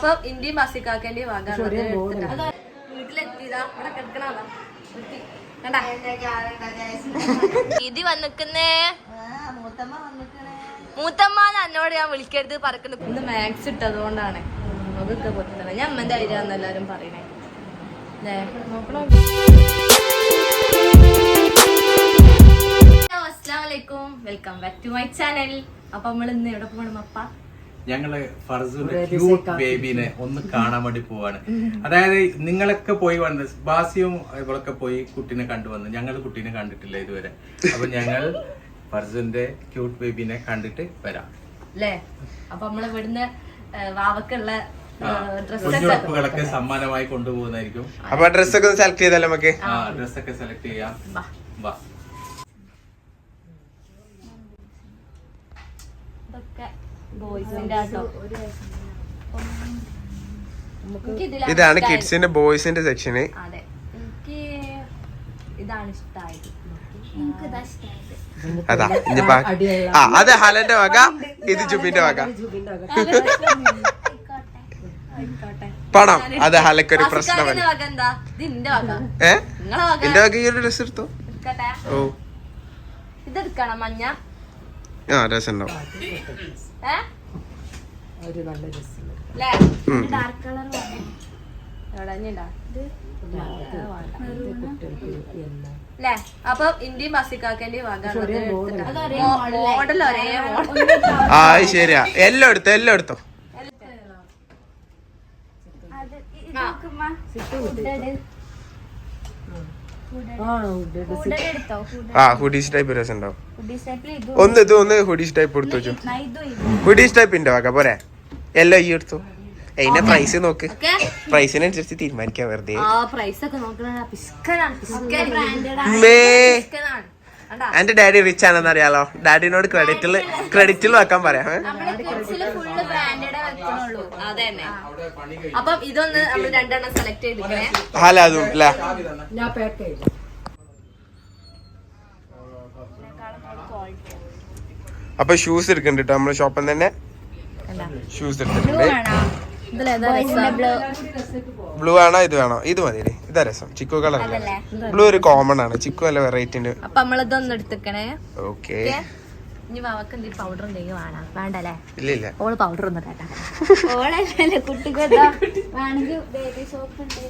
അപ്പൊ ഇന്ത്യയും ബസിക്കാക്കേണ്ടി വാങ്ങാൻ വീട്ടിലെത്തിയതാ. ഇവിടെ കിടക്കണതാ ഇത് വന്നിക്കുന്നേ? മൂത്തമ്മ എന്നോട് ഞാൻ വിളിക്കരുത് പറക്കുന്നു ഇന്ന് മാക്സ് ഇട്ടതുകൊണ്ടാണ്. അതൊക്കെ പൊട്ടുന്നത് ഞാൻ അമ്മന്റെ ഐഡിയ എല്ലാരും പറയണേ. അസ്സാം വലൈക്കും welcome back to my channel അപ്പൊ നമ്മൾ ഇന്ന് എവിടെ പോകണം അപ്പ? ഞങ്ങൾ ഫർസുന്റെ ക്യൂട്ട് ബേബിനെ ഒന്ന് കാണാൻ വേണ്ടി പോവാണ്. അതായത് നിങ്ങളൊക്കെ പോയി വന്ന് ബാസിയും ഇവളൊക്കെ പോയി കുട്ടീനെ കണ്ടുവന്ന് ഞങ്ങൾ കുട്ടീനെ കണ്ടിട്ടില്ല ഇതുവരെ. അപ്പൊ ഞങ്ങൾ ഫർസുന്റെ ക്യൂട്ട് ബേബിനെ കണ്ടിട്ട് വരാം. അല്ലേ അപ്പൊ നമ്മൾ ഇവിടുന്ന് വാവക്കുള്ള കുഞ്ഞുറപ്പുകളൊക്കെ സമ്മാനമായി കൊണ്ടുപോകുന്നതായിരിക്കും. അപ്പൊ ഡ്രസ്സൊക്കെ സെലക്ട് ചെയ്താലോ നമുക്ക്? ആ ഡ്രസ്സൊക്കെ സെലക്ട് ചെയ്യാം. വാ. വാ ഇതൊക്കെ ബോയ്സിന്റെ ആട്ടോ. എനിക്കിതിലാ ഇതാണ്. കിഡ്സിന്റെ ബോയ്സിന്റെ സെക്ഷന് അതെ. എനിക്ക് ഇതാണ് ഇഷ്ടമായത് അതാ ഇനി ആ അത് ഹലന്റെ വക. ഇത് ജുബിന്റെ വക. പണം. അത് ഹലക്കൊരു പ്രശ്നമല്ല ഏ? എന്റെ വക. ഈ ഒരു ഡ്രസ് എടുത്തു? ഓ. ഇതെടുക്കണം മഞ്ഞ. ആ രസം ഉണ്ടാവും ഏ? നല്ല ഉം. എവിടെ? ഇനിയുണ്ടോ? ല്ലേ? അപ്പൊ ഇന്ത്യയും ബസിക്കാക്കേണ്ടി മോഡൽ ഒരേ മോഡൽ ആ അത് ശരിയാ. എല്ലാം എടുത്തോ എല്ലാം എടുത്തോ ആ ഹുഡീസ് ടൈപ്പ് രസം ഉണ്ടാവും. ഒന്ന് ഇത് ഒന്ന് ഹുഡീസ് ടൈപ്പ് എടുത്തു വെച്ചു. ഹുഡീസ് ടൈപ്പിന്റെ വക പോരെ. എല്ലാം ഈ എടുത്തു. അതിന്റെ പ്രൈസ് നോക്ക്. പ്രൈസിനനുസരിച്ച് തീരുമാനിക്കാം വെറുതെ. എന്റെ ഡാഡി റിച്ച് ആണെന്ന് അറിയാലോ. ഡാഡിനോട് ക്രെഡിറ്റിൽ ക്രെഡിറ്റിൽ വെക്കാൻ പറയാം? അതെ അല്ലേ? അപ്പൊ ഷൂസ് എടുക്കുന്നുണ്ട് കേട്ടോ നമ്മളെ ഷോപ്പിൽ തന്നെ ഷൂസ് എടുത്തിട്ടുണ്ട്. ബ്ലൂ ആണോ? ഇത് വേണോ? ഇത് മതി ഇതാ രസം. ചിക്കു കളർ ബ്ലൂ ഒരു കോമൺ ആണ്. ചിക്കു നല്ല വെറൈറ്റി ഉണ്ട്. അപ്പൊ നമ്മളിതൊന്ന് എടുത്തിക്കണേ. ഓക്കെ ഇനി വാവക്ക് എന്തെങ്കിലും പൗഡർ എന്തെങ്കിലും വേണം. വേണ്ടല്ലേ? ഇല്ല ഇല്ല. ഓൾ പൗഡർ ഒന്നും കേട്ടാ ഓളല്ലേ കുട്ടിക്കൊക്കെ വേണമെങ്കിൽ ബേബി സോപ്പ് ഉണ്ട്.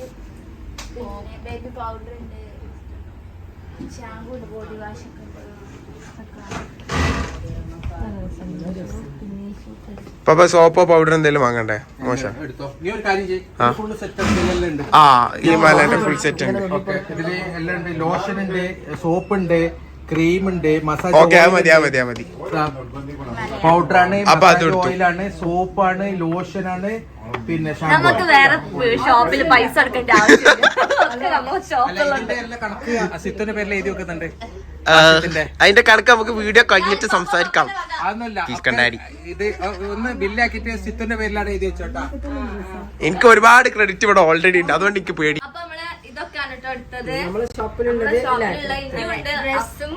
പിന്നെ ബേബി പൗഡർ ഉണ്ട്. ഷാമ്പു ഉണ്ട് ബോഡി വാഷ് ഒക്കെ ഉണ്ട്. പപ്പ സോപ്പോ പൗഡർ എന്തെങ്കിലും വാങ്ങണ്ടേ? മോശം. നീ ഒരു കാര്യം ചെയ്യ്. ആ. ഈ മലേന്റെ ഫുൾ സെറ്റ് ഉണ്ട്. ഓക്കെ. ഇതിൽ എല്ലാം ലോഷൻ ഉണ്ട് സോപ്പ് ഉണ്ട് ക്രീം ഉണ്ട് മസാജ് ഓക്കെ മതി മതി പൗഡറാണ് ഓയിലാണ് സോപ്പാണ് ലോഷനാണ് പിന്നെ നമുക്ക് വേറെ ഷോപ്പിൽ പൈസ ആവശ്യമില്ല. കണക്ക് അസിത്തിന്റെ പേരിൽ എഴുതി വെക്കുന്നുണ്ട്. അതിന്റെ കണക്ക് നമുക്ക് വീഡിയോ കഴിഞ്ഞിട്ട് സംസാരിക്കാം. ഇത് ഒന്ന് ബില്ലാക്കിട്ട് സിത്തുന്റെ പേരിലാണ് എഴുതി വെച്ചോട്ടാ. എനിക്ക് ഒരുപാട് ക്രെഡിറ്റ് ഇവിടെ ഓൾറെഡി ഉണ്ട്. അതുകൊണ്ട് എനിക്ക് പേടി. ഡ്രസ്സും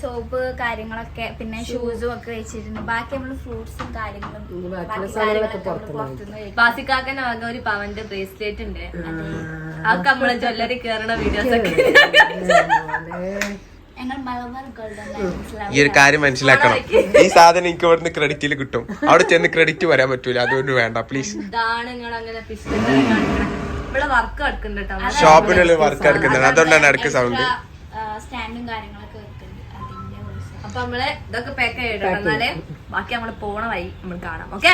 സോപ്പ് കാര്യങ്ങളൊക്കെ പിന്നെ ഷൂസും ഒക്കെ വെച്ചിരുന്നു ബാക്കി നമ്മൾ ഫ്രൂട്ട്സും കാര്യങ്ങളും ബാക്കി കാര്യങ്ങളൊക്കെ പുറത്തുനിന്ന് ഒരു പവന്റെ ബ്രേസ്ലെറ്റ് ഉണ്ട്. അതൊക്കെ നമ്മൾ ജ്വല്ലറി കേറണ വീഡിയോസ് ഒക്കെ. ഈ ഒരു കാര്യം മനസ്സിലാക്കണം. ഈ സാധനം എനിക്ക് ഇവിടുന്ന് ക്രെഡിറ്റിൽ കിട്ടും. അവിടെ ചെന്ന് ക്രെഡിറ്റ് വരാൻ പറ്റൂല. അതുകൊണ്ട് വേണ്ട പ്ലീസ് ഷോപ്പിലുള്ള വർക്ക് എടുക്കുന്നുണ്ട് ഷോപ്പിനുള്ളിൽ വർക്ക് എടുക്കുന്നുണ്ട് അതുകൊണ്ടാണ് ഇടയ്ക്ക് സൗണ്ട് സ്റ്റാൻഡും കാര്യങ്ങളൊക്കെ അപ്പൊ നമ്മൾ ഇതൊക്കെ പാക്ക് ചെയ്തിട്ട് എന്നാലേ ബാക്കി നമ്മൾ പോണ വഴി നമ്മൾ കാണാം. ഓക്കെ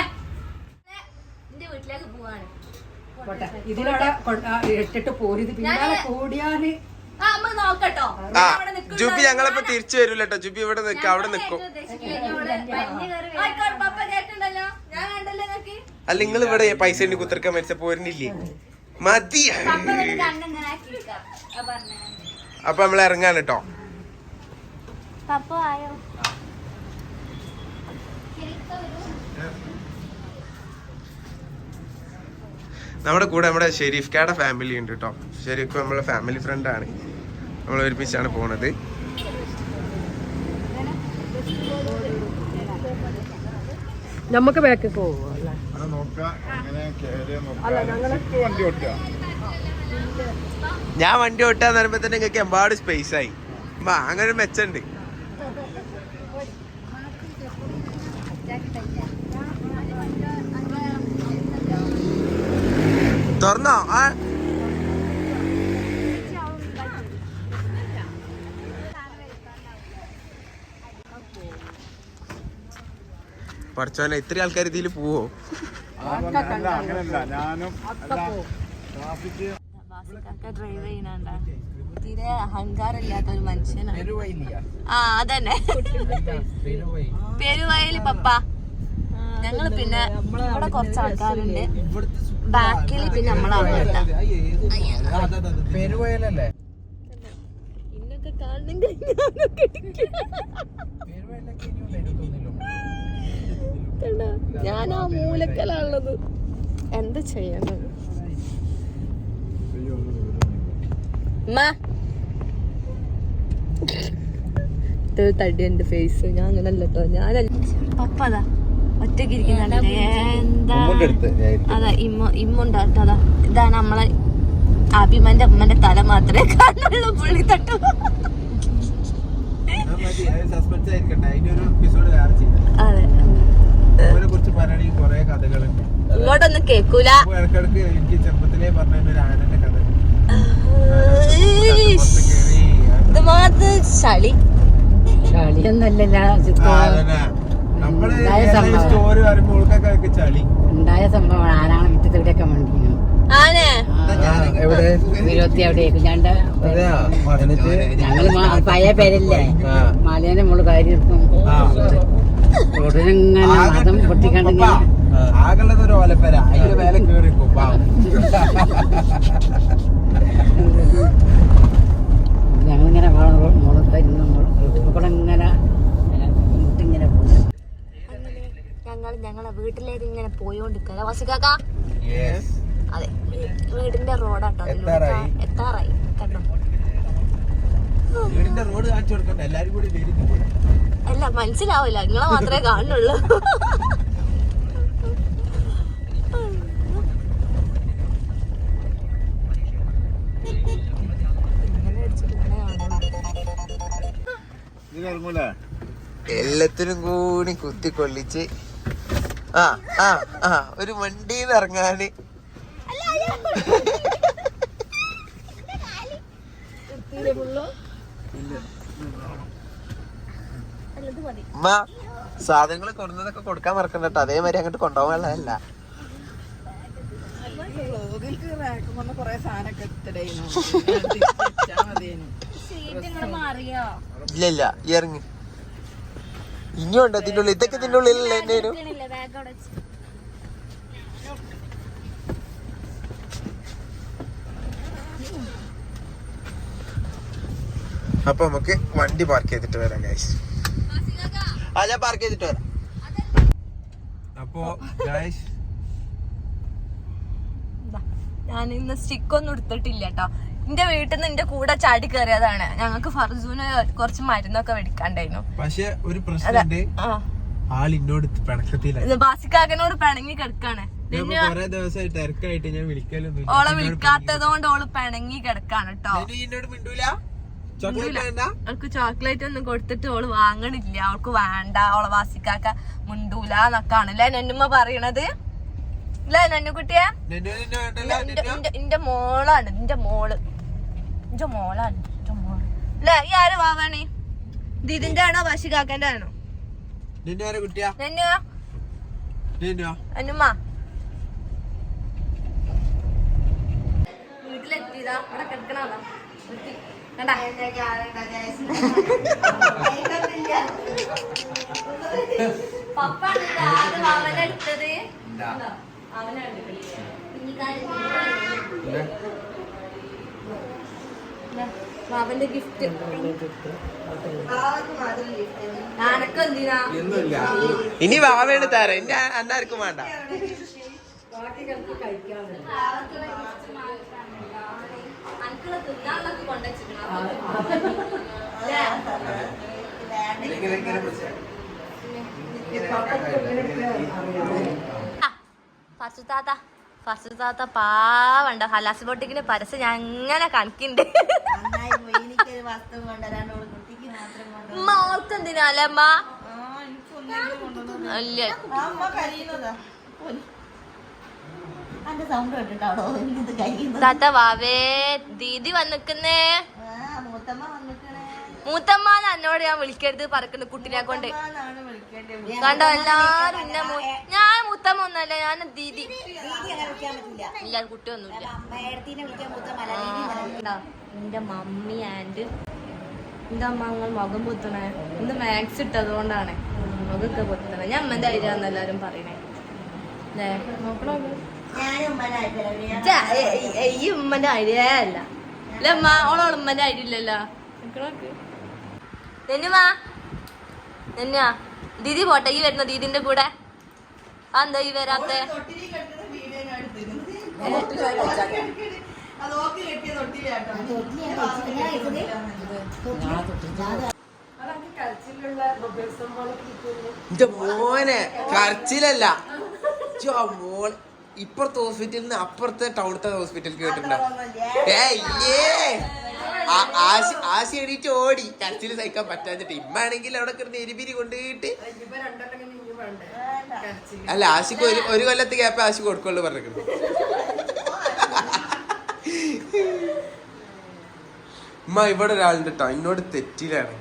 എന്റെ വീട്ടിലേക്ക് പോവാണ്. ഇതിലവിടെ ഇട്ടിട്ട് പോരുത് പിന്നാലെ കൂടിയാൽ നമ്മൾ നോക്കട്ടോ. ജുബി ഞങ്ങളിപ്പോ തിരിച്ചു വരൂല കേട്ടോ ജുബി ഇവിടെ നിൽക്കും അവിടെ നിൽക്കും. ആയിക്കോട്ടെ, പപ്പ കേട്ടിട്ടുണ്ടല്ലോ. ഞാൻ കണ്ടല്ലോ നോക്കി അല്ല നിങ്ങൾ ഇവിടെ പൈസ എണ്ണി കുത്തിർക്കാൻ മരിച്ച പോരുന്നില്ലേ മതി. അപ്പൊ നമ്മൾ ഇറങ്ങാൻ കേട്ടോ. പപ്പ ആയോ നമ്മുടെ കൂടെ നമ്മുടെ ഷെരീഫ് കാടെ ഫാമിലി ഉണ്ട് കേട്ടോ. ഷെരീഫ് നമ്മളെ ഫാമിലി ഫ്രണ്ട് ആണ്. നമ്മൾ ഒരുമിച്ചാണ് പോണത്. നമുക്ക് ബാക്ക് പോവോ അല്ലേ? അങ്ങനെ നോക്കാം അങ്ങനെ കേറിയ നോക്കാം. വണ്ടി ഓട്ടുക ഞാൻ വണ്ടി ഓട്ടാന്ന് പറയുമ്പോ തന്നെ നിങ്ങൾക്ക് എമ്പാട് സ്പേസ് ആയി. അങ്ങനെ ഒരു മെച്ചുണ്ട്. തുറന്നോ? ആ പഠിച്ചോനെ ഇത്ര ആൾക്കാർ ഇതിൽ പോവോ? അങ്ങനല്ല. ഞാനും ഡ്രൈവ് ചെയ്യുന്നുണ്ട തീരെ അഹങ്കാരമില്ലാത്ത ഒരു മനുഷ്യനാണ് ആ അതന്നെ. പെരുവയൽ പപ്പ. ഞങ്ങൾ പിന്നെ ഇവിടെ കുറച്ച് ആൾക്കാരുണ്ട്. ബാക്കിൽ പിന്നെ നമ്മളാണ് പെരുവയലല്ലേ ഇന്നൊക്കെ കാണുന്നെങ്കിൽ ഞാനൊക്കെ ഇടിക്കും. കണ്ടോ? ഞാൻ ആ മൂലക്കലാണുള്ളത്. എന്താ ചെയ്യണത്. ഇത് തടി എന്റെ ഫേസ് ഞാൻ അങ്ങനെ അല്ലട്ടോ ഞാനല്ല പപ്പതാ ഒറ്റയ്ക്ക് ഇരിക്കുന്നുണ്ടല്ലേ എന്താ അതാ ഇമ്മ ഇമ്മുണ്ടാട്ടോ അതാ. ഇതാണ് നമ്മളെ അഭിമന്റെ അമ്മന്റെ തല മാത്രമേ കാണുള്ളൂ. പുള്ളി തട്ടു സസ്പെൻസ് ആയിരിക്കട്ടെ. അതിന്റെ ഒരു എപ്പിസോഡ് വേറെ ചെയ്യാം. കേക്കൂല. അപ്പൊ ഇടക്കിടക്ക് എനിക്ക് ചെറുപ്പത്തിലേ പറഞ്ഞ ഒരു ആനന്റെ കഥ. ഇത് മാത്രം ചളി ആനന. നമ്മൾ ഉണ്ടായ സംഭവം. സ്റ്റോറി പറയുമ്പോൾ ചളി. ഉണ്ടായ സംഭവം ആരാണ് മുറ്റത്ത് ഇവിടെയൊക്കെ മണ്ടിക്കുന്നു ഞങ്ങൾ പഴയ പേരല്ലേ? ആ. മോൾ കാര്യം എടുക്കും ഉടനെങ്ങനെ മതം പൊട്ടിക്കണ്ടെങ്കിൽ ആകുള്ളത് ഒരു ഓലപ്പര. അതിന്റെ മേലെ കേറി പാവം ഞങ്ങളിങ്ങനെ മുളത്തായിരുന്നു കൂടെ ഇങ്ങനെ മുട്ടിങ്ങനെ ഞങ്ങൾ ഞങ്ങളെ വീട്ടിലേക്ക് ഇങ്ങനെ പോയോണ്ടിരിക്കുക വസിക്കാക്ക യെസ് അതെ. വീടിന്റെ റോഡാട്ടോ എത്താറായി. കണ്ടോ? വീടിന്റെ റോഡ് കാണിച്ചു കൊടുക്കണ്ട. എല്ലാരും കൂടി അല്ല മനസ്സിലാവില്ല. നിങ്ങളെ മാത്രമേ കാണുന്നുള്ളൂ. എല്ലാത്തിനും കൂടി കുത്തി കൊള്ളിച്ച് ആ ആ ആ ഒരു വണ്ടിയിൽ ഇറങ്ങാന്. ഉമ്മ സാധനങ്ങൾ കൊണ്ടുവന്നതൊക്കെ കൊടുക്കാൻ മറക്കണ്ട കേട്ടോ അതേമാതിരി അങ്ങോട്ട് കൊണ്ടുപോകാനുള്ളതല്ല. ഇല്ല ഇല്ല ഈ ഇറങ്ങി. ഇനിയുണ്ട് ഇതിന്റെ ഉള്ളിൽ. ഇതൊക്കെ ഇതിന്റെ ഉള്ളിലല്ലേ എന്നേനു വെച്ച്. അപ്പൊ നമുക്ക് വണ്ടി പാർക്ക് ചെയ്തിട്ട് വരാം ഗൈസ് ആ ഞാൻ പാർക്ക് ചെയ്തിട്ട് വരാം. അപ്പോ ഗൈസ് ഞാൻ ഇന്ന് സ്റ്റിക്കൊന്നും എടുത്തിട്ടില്ല കേട്ടോ എന്റെ വീട്ടിൽ നിന്ന് എന്റെ കൂടെ ചാടി കയറിയതാണ്. ഞങ്ങൾക്ക് ഫർസൂന് കുറച്ച് മരുന്നൊക്കെ മേടിക്കാണ്ടായിരുന്നു. പക്ഷേ ഒരു പ്രശ്നമുണ്ട്. ഇന്നോട് പിണക്കത്തില്ല ഇത് ബാസിക്കാക്കനോട് പിണങ്ങി കിടക്കാണ്. തിരക്കായിട്ട് ഞാൻ വിളിക്കലൊന്നും ഓളെ വിളിക്കാത്തതുകൊണ്ട് ഓൾ പിണങ്ങി കിടക്കാണ് കേട്ടോ മിണ്ടൂല? അവൾക്ക് ചോക്ലേറ്റ് ഒന്നും കൊടുത്തിട്ട് ഓൾ വാങ്ങണില്ല. അവൾക്ക് വേണ്ട. ഓളെ വാസിക്കാക്ക മുണ്ടൂല എന്നൊക്കെയാണ്. അല്ലെ നന്നുമ്മ പറയണത്? ഇല്ല നന്നുകുട്ടിയെ ഇന്റെ മോളാണ്. ഇന്റെ മോൾ. ഇന്റെ മോളാണ് ഇന്റെ മോൾ. അല്ലേ ഈ ആര് വാവാണേ? ഇത് ഇതിന്റെ ആണോ? വാശികാക്കന്റെ ആണോ നന്നുമ്മ വീട്ടിലെത്തിയതാ. അവിടെ കിടക്കണതാ കണ്ടാ? പപ്പാണ് ഇത് ആദ്യം അവനെടുത്തത് അവനാണ് അവന്റെ ഗിഫ്റ്റ് ഇനി വാവേണ് തരാം. എന്റെ അന്നാർക്കും വേണ്ട. കൊണ്ടുവച്ചിക്കണം ഫസ്റ്റ് താത്ത പാവണ്ട. ഹലാസ് ബോട്ടിക്കിന് പരസ്യം ഞാൻ അങ്ങനെ കണക്കിണ്ട്. മോൾക്ക് അമ്മ? അല്ല. താത്ത വാവേ ദീദി വന്നിക്കുന്നേ. മൂത്തമ്മ മൂത്തമ്മാന്ന് എന്നോട് ഞാൻ വിളിക്കരുത് പറക്കുന്ന കുട്ടിനെ കൊണ്ട്. കണ്ടോ എല്ലാരും എന്നെ ഞാൻ മുത്തമ്മ ഒന്നല്ല ഞാൻ ദീദി. ദീദി അങ്ങനെ വിളിക്കാൻ പറ്റില്ല ഇല്ല കുട്ടിയൊന്നുമില്ല. മേടത്തിനെ വിളിക്കാൻ മൂത്ത മലയാളി കണ്ടോ? എന്റെ മമ്മി ആൻഡ് എന്താ അമ്മ നിങ്ങൾ മുഖം പൊത്തണേ. ഇന്ന് മാക്സ് ഇട്ടതുകൊണ്ടാണ്. മുഖമൊക്കെ പൊത്തണേ. ഞാൻ അമ്മന്റെ ഐഡിയ എല്ലാരും പറയണേ. അല്ലേ നോക്കണോ? ഈ ഉമ്മന്റെ ഐഡിയ അല്ല. അല്ല അമ്മ ഓളോൾ ഉമ്മന്റെ ഐഡിയ ഇല്ലല്ലോ നോക്ക് നെന്നുമാ നെന്നുവാ ദീദി പോട്ടെ ഈ വരുന്ന ദീദിന്റെ കൂടെ. ആ എന്താ ഈ വരാത്ത? എന്റെ മോനെ കരച്ചിലല്ല. മോൻ മോൾ ഇപ്പുറത്തെ ഹോസ്പിറ്റലിൽ നിന്ന് അപ്പുറത്തെ ടൗണത്തെ ഹോസ്പിറ്റലിൽ കേട്ടിട്ടുണ്ടോ? ആ- ആശി ആശി എണീറ്റ് ഓടി. കരച്ചിൽ സഹിക്കാൻ പറ്റാഞ്ഞിട്ട് ഇമ്മാണെങ്കിൽ അവിടെ കിടന്ന് എരിപിരി കൊണ്ടുപോയിട്ട് അല്ല ആശിക്ക് ഒരു ഒരു കൊല്ലത്ത് ഗ്യാപ്പ് ആശി കൊടുക്കുള്ളൂ പറഞ്ഞിട്ടുണ്ട് ഉമ്മ ഇവിടെ ഒരാളുണ്ട് കേട്ടോ എന്നോട് തെറ്റിലാണ്.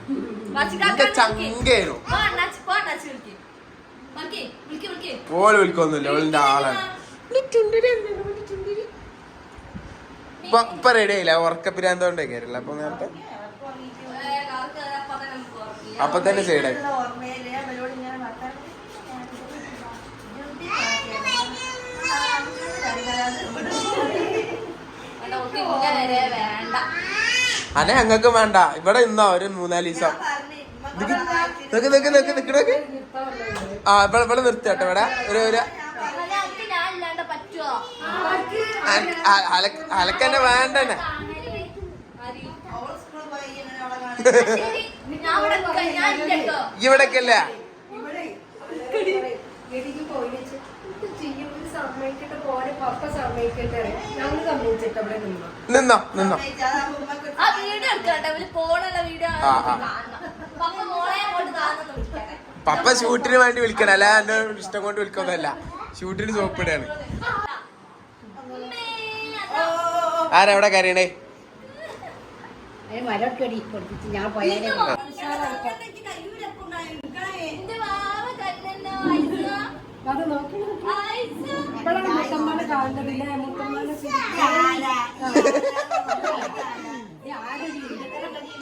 എന്റെ ചങ്കേനു ഓൾ വിളിക്കൊന്നുമില്ല. ഓളിന്റെ ആളാണ്. ഇപ്പൊ ഇപ്പൊ റെഡി ആയില്ല? ഉറക്കപ്പിരാന്തോണ്ടേ അപ്പൊ നേരത്തെ? അപ്പൊ തന്നെ സൈഡായി അനെ അങ്ങക്ക് വേണ്ട. ഇവിടെ ഇന്നാ ഒരു മൂന്നാൽ ദിവസം. നിക്ക് നിക്ക് നിക്ക് നിക്ക്. ആ ഇവിടെ ഇവിടെ നിർത്തിയാട്ടെ ഇവിടെ. ഒരു ഒരു സമ്മതിക്കട്ടെ വേണ്ടന്നെ. ഇവിടെ അവിടെ നിന്നു. നിന്നോ. പപ്പ ഷൂട്ടിന് വേണ്ടി വിളിക്കണം. അല്ല എന്റെ ഇഷ്ടം കൊണ്ട് വിളിക്കുന്നതല്ല. ഷൂട്ടിന് സോപ്പിടാണ് ആരാ എവിടെ കരയണേ മരക്കടി കൊടുത്തിട്ട് ഞാൻ പോയാലേ എന്റെ വാവ കണ്ണന്നോ ഐസ അത് നോക്കി ഐസ ഇപ്പോഴാണ് മുത്തമ്മനെ കാണുന്നതില്ല കരയണേ?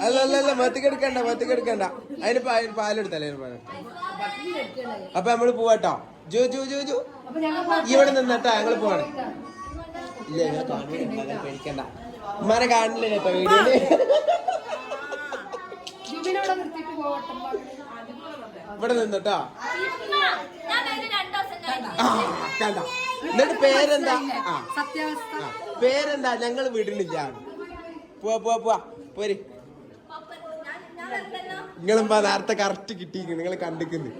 അല്ല അല്ല അല്ല മത്തിക്കെടുക്കണ്ട മത്തിക്കെടുക്കണ്ട. അതിന് പാൽ പാലെടുത്തല്ലേ പാല. പാലെടുത്ത അപ്പൊ നമ്മൾ പോവാട്ടോ. ജോ ജോ ജോ ജോ. ഇവിടെ നിന്നട്ടാ ഞങ്ങൾ പോവാണ്. ഇല്ല ഞങ്ങൾ കാണില്ല പേടിക്കണ്ട. ഉമ്മാനെ കാണില്ല കേട്ടോ വീഡിയോയിൽ? ഇവിടെ നിന്നിട്ടോ? കണ്ട? എന്നിട്ട് പേരെന്താ? ആ. പേരെന്താ? ഞങ്ങൾ വിടുന്നില്ല പോവാ പോവാ പോവാ. പോര്. നിങ്ങളെന്താ നേരത്തെ കറക്റ്റ് കിട്ടിയിരിക്കുന്നു നിങ്ങൾ കണ്ടിക്കുന്നു